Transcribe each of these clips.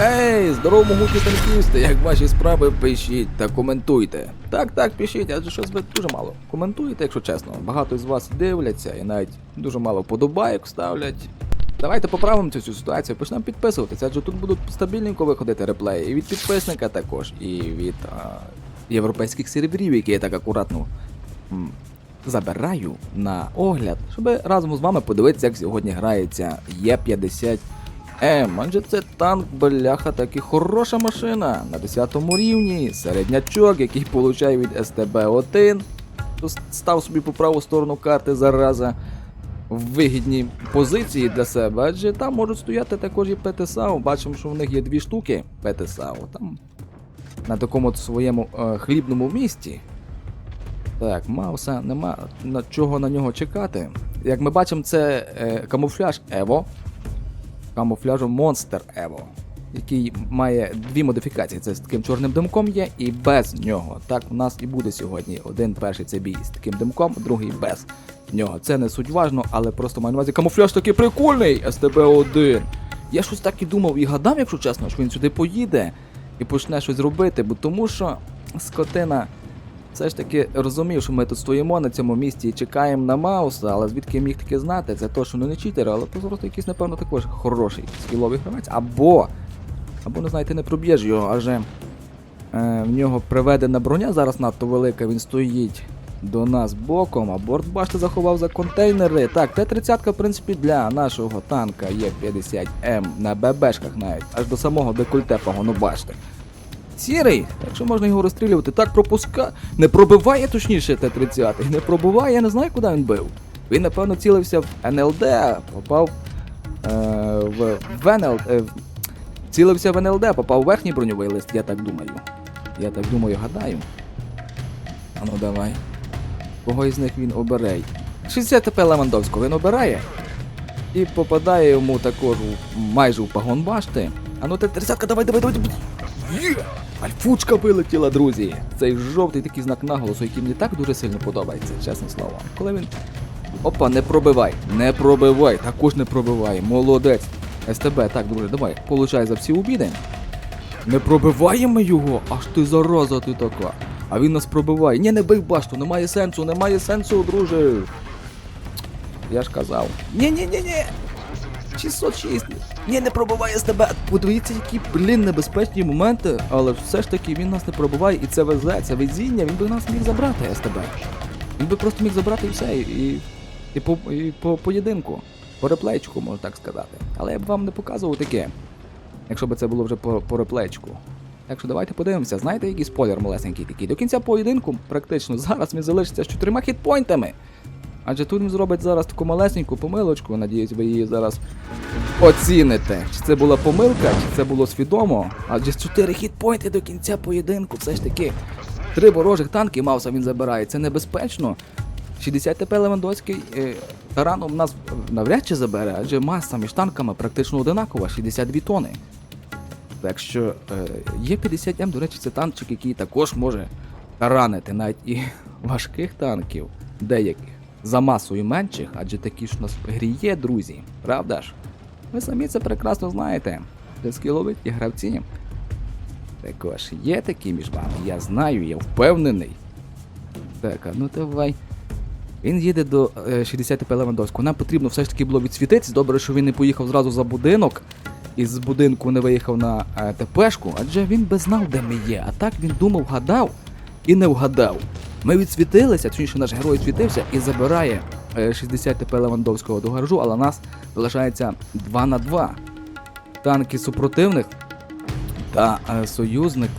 Ей, здорово, могутні танкісти, як ваші справи, пишіть та коментуйте. Так, так, пишіть, адже щось ви дуже мало коментуєте, якщо чесно. Багато з вас дивляться і навіть дуже мало подобайок ставлять. Давайте поправимо цю, ситуацію, почнемо підписуватися, адже тут будуть стабільненько виходити реплеї і від підписника також, і від а, європейських серверів, які я так акуратно м, забираю на огляд, щоб разом з вами подивитися, як сьогодні грається Є50 М, адже це танк, бляха, таки хороша машина на 10 рівні, середнячок, який получає від СТБ-1. Став собі по праву сторону карти зараза в вигідній позиції для себе, адже там можуть стояти також і ПТСАУ. Бачимо, що в них є дві штуки ПТСАУ. Там на такому своєму е, хлібному місті. Так, Мауса нема на чого на нього чекати. Як ми бачимо, це е, камуфляж Ево камуфляжу Monster Evo, який має дві модифікації. Це з таким чорним димком є і без нього. Так у нас і буде сьогодні. Один перший це бій з таким димком, другий без нього. Це не суть важно, але просто маю на увазі камуфляж такий прикольний, СТБ-1. Я щось так і думав і гадав, якщо чесно, що він сюди поїде і почне щось робити, бо тому що скотина все ж таки розумів, що ми тут стоїмо на цьому місці і чекаємо на Мауса, але звідки я міг таки знати, це то, що ну не читер, але просто якийсь, напевно, також хороший скіловий гравець. Або, або не знаю, ти не проб'єш його, адже е, в нього приведена броня зараз надто велика, він стоїть до нас боком, а борт заховав за контейнери. Так, Т-30, в принципі, для нашого танка є 50М на ББшках навіть, аж до самого декольте погону башти. Сірий, так що можна його розстрілювати, так пропуска. Не пробиває точніше Т-30, не пробиває, я не знаю, куди він бив. Він, напевно, цілився в НЛД, попав е, в, в НЛД. Е, цілився в НЛД, попав в верхній броньовий лист, я так думаю. Я так думаю, гадаю. А ну давай. Кого із них він обере? 60 ТП Левандовського він обирає і попадає йому також майже у пагон башти. А ну Т-30, давай, давай, давай. давай. Альфучка вилетіла, друзі. Цей жовтий такий знак наголосу, який мені так дуже сильно подобається, чесне слово. Коли він. Опа, не пробивай, не пробивай, також не пробивай. Молодець. СТБ, так, друже, давай, получай за всі обіди. Не пробиваємо його, аж ти зараза ти така. А він нас пробиває. Ні, не бий башту, немає сенсу, немає сенсу, друже. Я ж казав. Ні, ні, ні, ні. 606. Ні, не пробиває з тебе. Подивіться, які, блін, небезпечні моменти, але все ж таки він нас не пробиває, і це везе, це везіння, він би нас міг забрати, СТБ. Він би просто міг забрати все, і, і, і, по, і по поєдинку, по реплейчику, можна так сказати. Але я б вам не показував таке, якщо б це було вже по, по реплейчику. Так що давайте подивимося, знаєте, який спойлер малесенький такий. До кінця поєдинку, практично, зараз він залишиться з чотирма хітпойнтами. Адже тут він зробить зараз таку малесеньку помилочку, надіюсь, ви її зараз оціните. Чи це була помилка, чи це було свідомо. Адже з 4 хітпойнти до кінця поєдинку все ж таки. Три ворожих танки Мауса він забирає. Це небезпечно. 60 ТП Левандовський е, тараном нас навряд чи забере, адже маса між танками практично одинакова, 62 тони. Так що е, є 50М, до речі, це танчик, який також може таранити навіть і важких танків, деяких за масою менших, адже такі ж у нас в грі є, друзі, правда ж? Ви самі це прекрасно знаєте. Це скіловиті гравці. Також є такі між вами, я знаю, я впевнений. Так, а ну давай. Він їде до е, 60 ТП Левандовського. Нам потрібно все ж таки було відсвітитись. Добре, що він не поїхав зразу за будинок. І з будинку не виїхав на е, ТПшку, адже він би знав, де ми є. А так він думав, гадав і не вгадав. Ми відсвітилися, точніше наш герой світився і забирає е, 60 ТП Левандовського до гаражу, але нас залишається 2 на 2. Танки супротивних та е, союзник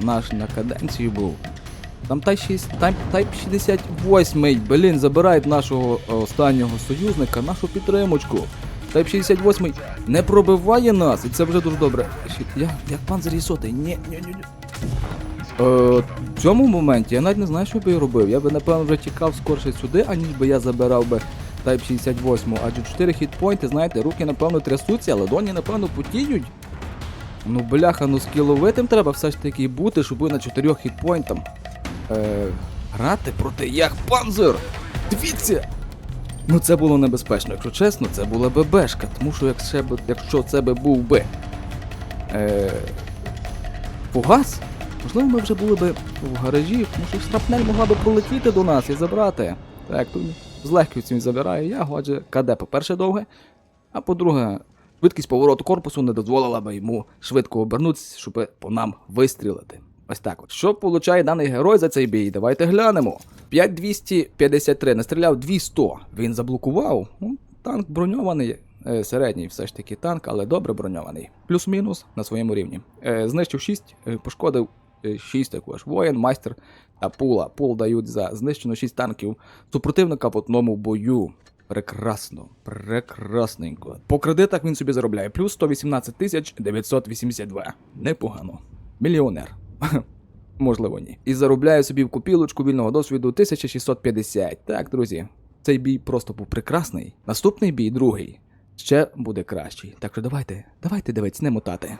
наш на каденцію був. Там Type 6, Type, Type 68, блін, забирають нашого е, останнього союзника, нашу підтримочку. Type 68 не пробиває нас, і це вже дуже добре. Щит, Я, як панзер сотий, ні, ні, ні, ні. Е, в цьому моменті я навіть не знаю, що би я робив. Я би, напевно, вже тікав скорше сюди, аніж би я забирав би Type 68, адже 4 хітпойнти, знаєте, руки, напевно, трясуться, але доні, напевно, потіють. Ну, бляха, ну скіловитим треба все ж таки бути, щоб на 4 хітпойнтам е, грати проти як панзер. Дивіться! Ну це було небезпечно, якщо чесно, це була ББшка, тому що якщо, якщо це би був би Е, фугас? Можливо, ми вже були б в гаражі, тому що шрапнель могла б пролетіти до нас і забрати. Так, тут з легкістю він забирає я, адже КД, по-перше, довге, а по-друге, швидкість повороту корпусу не дозволила би йому швидко обернутися, щоб по нам вистрілити. Ось так от. Що получає даний герой за цей бій? Давайте глянемо. 5253, настріляв 200. Він заблокував. Ну, танк броньований, е, середній все ж таки танк, але добре броньований. Плюс-мінус на своєму рівні. Е, знищив 6, е, пошкодив 6 також. Воїн, майстер та пула. Пул дають за знищено 6 танків супротивника в одному бою. Прекрасно, прекрасненько. По кредитах він собі заробляє плюс 118 тисяч 982. Непогано. Мільйонер. Можливо, ні. І заробляє собі в купілочку вільного досвіду 1650. Так, друзі, цей бій просто був прекрасний. Наступний бій, другий, ще буде кращий. Так що давайте, давайте дивитися, не мотати.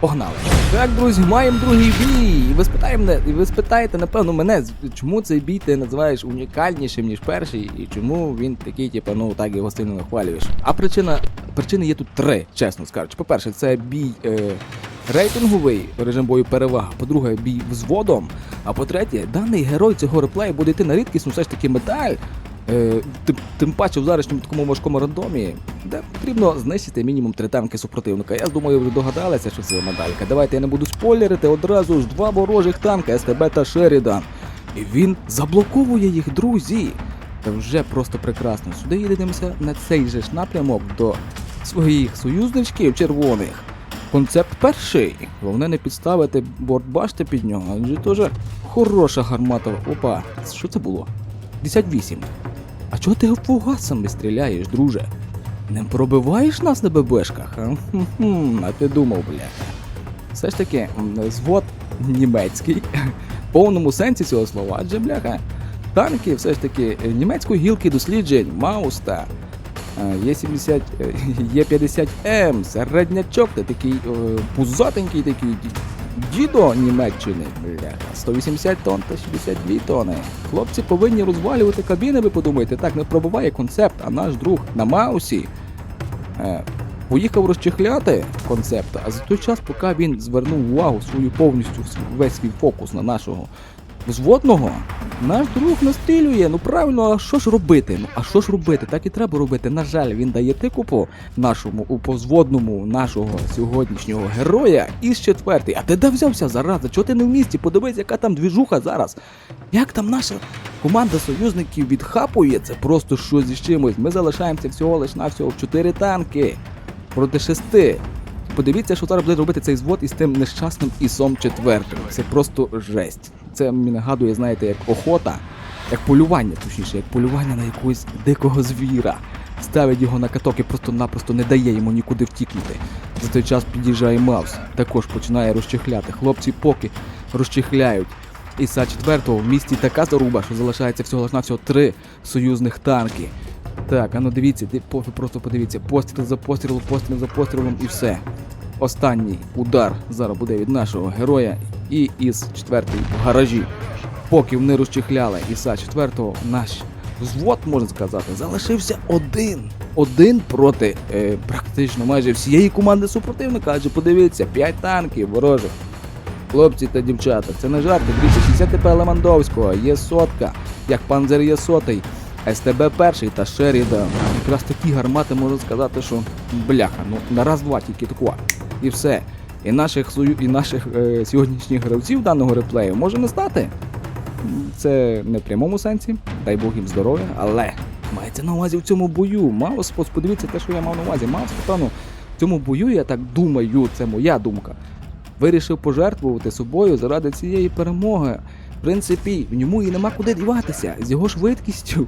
Погнали. Так, друзі, маємо другий бій. І ви спитаєте, і ви спитаєте, напевно, мене, чому цей бій ти називаєш унікальнішим, ніж перший, і чому він такий, типу, ну так його сильно нахвалюєш. А причина, причини є тут три, чесно скажучи. По-перше, це бій е, рейтинговий, режим бою перевага. По-друге, бій взводом. А по-третє, даний герой цього реплею буде йти на рідкісну все ж таки медаль. Е, тим, паче в зарішньому такому важкому рандомі, де потрібно знищити мінімум три танки супротивника. Я думаю, вже догадалися, що це медалька. Давайте я не буду спойлерити, одразу ж два ворожих танки СТБ та Шерідан. І він заблоковує їх, друзі. Це вже просто прекрасно. Сюди їдемося на цей же ж напрямок до своїх союзничків червоних. Концепт перший. Головне не підставити бортбашти під нього, адже теж хороша гармата. Опа, що це було? 58. А чого ти фугасами стріляєш, друже? Не пробиваєш нас на ББшках? А, ти думав, бляха. Все ж таки, звод німецький, в повному сенсі цього слова, адже бляха. Танки все ж таки е, німецької гілки досліджень, Мауста, е, Є70, е, Є50М, середнячок, та такий е, пузатенький такий дідо Німеччини, бляха, 180 тонн та 62 тони. Хлопці повинні розвалювати кабіни, ви подумаєте, так не пробуває концепт, а наш друг на Маусі е, поїхав розчехляти концепт, а за той час, поки він звернув увагу свою повністю весь свій фокус на нашого взводного, наш друг настрілює. Ну правильно, а що ж робити? Ну а що ж робити? Так і треба робити. На жаль, він дає тику по нашому у позводному нашого сьогоднішнього героя із четвертий. А ти де взявся зараза? Чого ти не в місті? Подивись, яка там двіжуха зараз. Як там наша команда союзників відхапує? Це просто щось зі чимось. Ми залишаємося всього лиш на всього в 4 танки проти 6. Подивіться, що зараз буде робити цей звод із тим нещасним ісом четвертим. Це просто жесть. Це мені нагадує, знаєте, як охота, як полювання, точніше, як полювання на якогось дикого звіра. Ставить його на каток і просто-напросто не дає йому нікуди втікнути. За цей час під'їжджає Маус, також починає розчехляти. Хлопці поки розчехляють. Іса четвертого в місті така заруба, що залишається всього лиш на всього три союзних танки. Так, а ну дивіться, просто подивіться, постріл за пострілом, постріл за пострілом і все. Останній удар зараз буде від нашого героя і із четвертої в гаражі. Поки вони розчехляли Іса четвертого, наш взвод, можна сказати, залишився один. Один проти е, практично майже всієї команди супротивника, адже подивіться, 5 танків ворожих. Хлопці та дівчата, це не жарти. Дивіться, 60 ТП Левандовського, є сотка, як панзер є сотий, СТБ перший та Шерідан. Якраз такі гармати можна сказати, що бляха, ну на раз-два тільки тако. І все. І наших і наших е, сьогоднішніх гравців даного реплею може не стати. Це не в прямому сенсі, дай Бог їм здоров'я, але мається на увазі в цьому бою. Маус, подивіться те, що я мав на увазі. Маус, напевно, в цьому бою, я так думаю, це моя думка. Вирішив пожертвувати собою заради цієї перемоги. В принципі, в ньому і нема куди діватися. З його швидкістю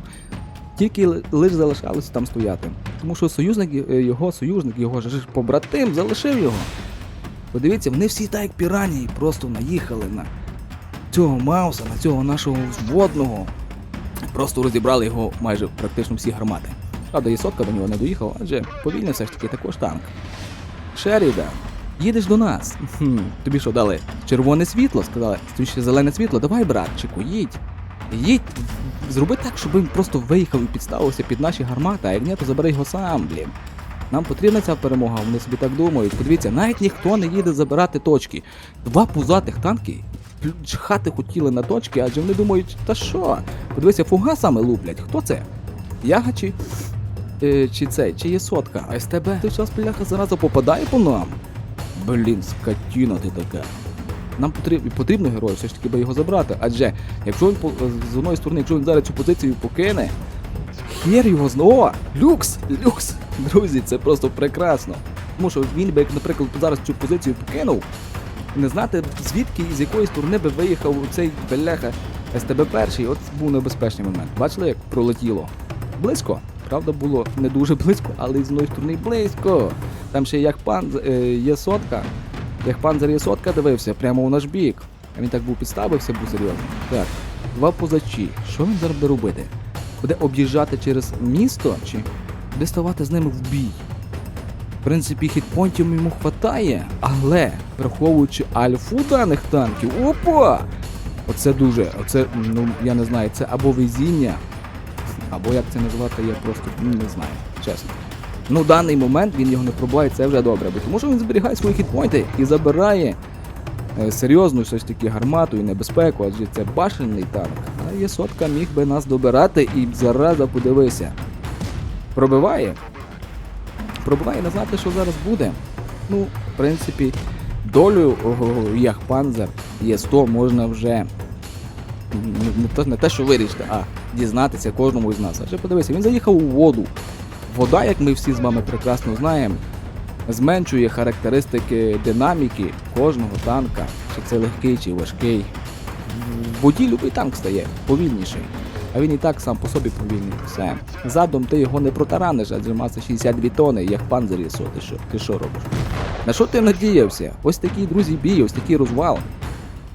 тільки ли- лиш залишалося там стояти. Тому що союзник, е, його союзник, його ж побратим залишив його. Подивіться, вони всі так як пірані просто наїхали на цього Мауса, на цього нашого взводного. Просто розібрали його майже практично всі гармати. Правда, і сотка до нього не доїхав, адже повільний все ж таки також танк. Шерідан, їдеш до нас. Хм, тобі що дали? Червоне світло, сказали, ще зелене світло, давай, братчику, їдь. Їдь, зроби так, щоб він просто виїхав і підставився під наші гармати, а як ні, то забери його сам, блін. Нам потрібна ця перемога, вони собі так думають. Подивіться, навіть ніхто не їде забирати точки. Два пузатих танки чхати хотіли на точки, адже вони думають, та що? Подивися, фугасами луплять. Хто це? Яга чи. Е, чи цей, чи є сотка? А СТБ? Ти час пляха зараза попадає по нам. Блін, скотіна ти така. Нам потрібно, потрібно герой, все ж таки би його забрати. Адже якщо він з одної сторони, якщо він зараз цю позицію покине, хер його знову. Люкс! Люкс! Друзі, це просто прекрасно. Тому що він би, наприклад, зараз цю позицію покинув, не знати звідки і з якої сторони би виїхав цей беляха СТБ перший, от був небезпечний момент. Бачили, як пролетіло? Близько. Правда, було не дуже близько, але з одної сторони близько. Там ще як пан е, є сотка. Як панзер є сотка дивився прямо у наш бік. А він так був підставився, був серйозно. Так, два позачі. Що він зараз буде робити? Буде об'їжджати через місто чи буде ставати з ними в бій? В принципі, хітпонтів йому хватає, але враховуючи альфу даних танків, опа! Оце дуже, оце, ну я не знаю, це або везіння, або як це назвати, я просто не знаю, чесно. Ну, в даний момент він його не пробуває, це вже добре, бо тому що він зберігає свої хітпойнти і забирає е, серйозну ж таки гармату і небезпеку, адже це башенний танк. А є сотка міг би нас добирати і зараза подивися. Пробиває. Пробиває не знати, що зараз буде. Ну, в принципі, долю Яхпанзер є 100 можна вже не те, що вирішити, а дізнатися кожному із нас. Адже подивися, він заїхав у воду. Вода, як ми всі з вами прекрасно знаємо, зменшує характеристики динаміки кожного танка, чи це легкий, чи важкий. В воді любий танк стає повільніший. А він і так сам по собі повільний. Все. Задом ти його не протараниш, адже маса 62 тони, як панзер ЄСО. Ти що? Ти що робиш? На що ти надіявся? Ось такий, друзі, бій, ось такий розвал.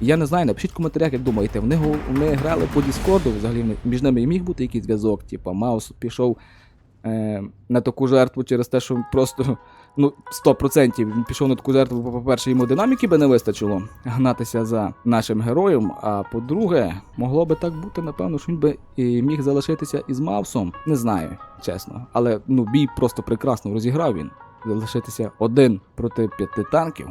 Я не знаю, напишіть в коментарях, як думаєте, вони, вони грали по Діскорду, взагалі між ними і міг бути якийсь зв'язок, типа Маус пішов е, на таку жертву через те, що просто ну, 100% він пішов на таку жертву, бо, по-перше, йому динаміки би не вистачило гнатися за нашим героєм. А по-друге, могло би так бути, напевно, що він би і міг залишитися із Маусом. Не знаю, чесно. Але ну, бій просто прекрасно розіграв він. Залишитися один проти п'яти танків.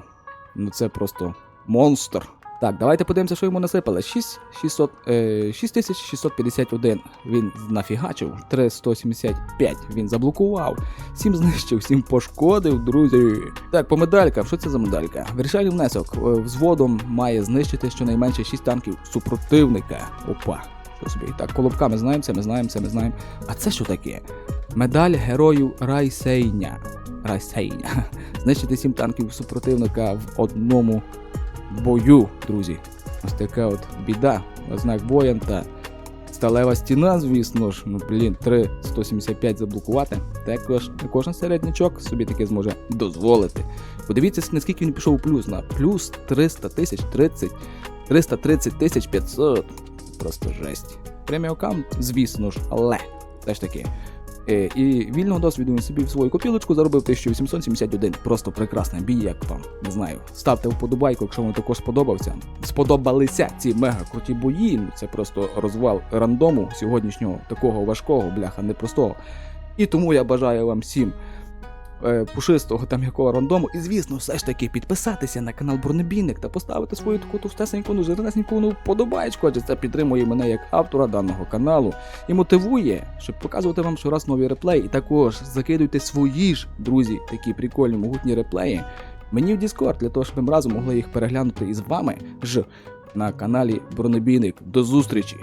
Ну це просто монстр. Так, давайте подивимося, що йому насипали. 6, 600, е, 6651 він нафігачив, 375 він заблокував, 7 знищив, 7 пошкодив, друзі. Так, по медалькам, що це за медалька? Вирішальний внесок. Е, Взводом має знищити щонайменше 6 танків супротивника. Опа. Що собі? Так, колобка ми знаємо це, ми знаємо це, ми знаємо. А це що таке? Медаль герою Райсейня. Райсейня. Знищити 7 танків супротивника в одному бою, друзі. Ось така от біда. Знак воєнта. Сталева стіна, звісно ж, ну блін, 3 175 заблокувати. Також кожен середнячок собі таке зможе дозволити. Подивіться, наскільки він пішов у плюс на плюс 300 тисяч 30, 330 тисяч 500. Просто жесть. Преміум аккаунт, звісно ж, але теж таки. Е, і вільного досвіду він собі в свою копілочку заробив 1871. Просто прекрасний бій, як вам. Не знаю. Ставте вподобайку, якщо вам також сподобався. Сподобалися ці мега круті бої. Ну це просто розвал рандому сьогоднішнього такого важкого, бляха, непростого. І тому я бажаю вам всім е, пушистого там якого рандому. І звісно, все ж таки підписатися на канал Бронебійник та поставити свою таку товстесеньку, ну жирнесеньку ну вподобайку, адже це підтримує мене як автора даного каналу і мотивує, щоб показувати вам щораз нові реплеї. І також закидуйте свої ж друзі, такі прикольні могутні реплеї. Мені в Discord, для того, щоб ми разом могли їх переглянути із вами ж на каналі Бронебійник. До зустрічі!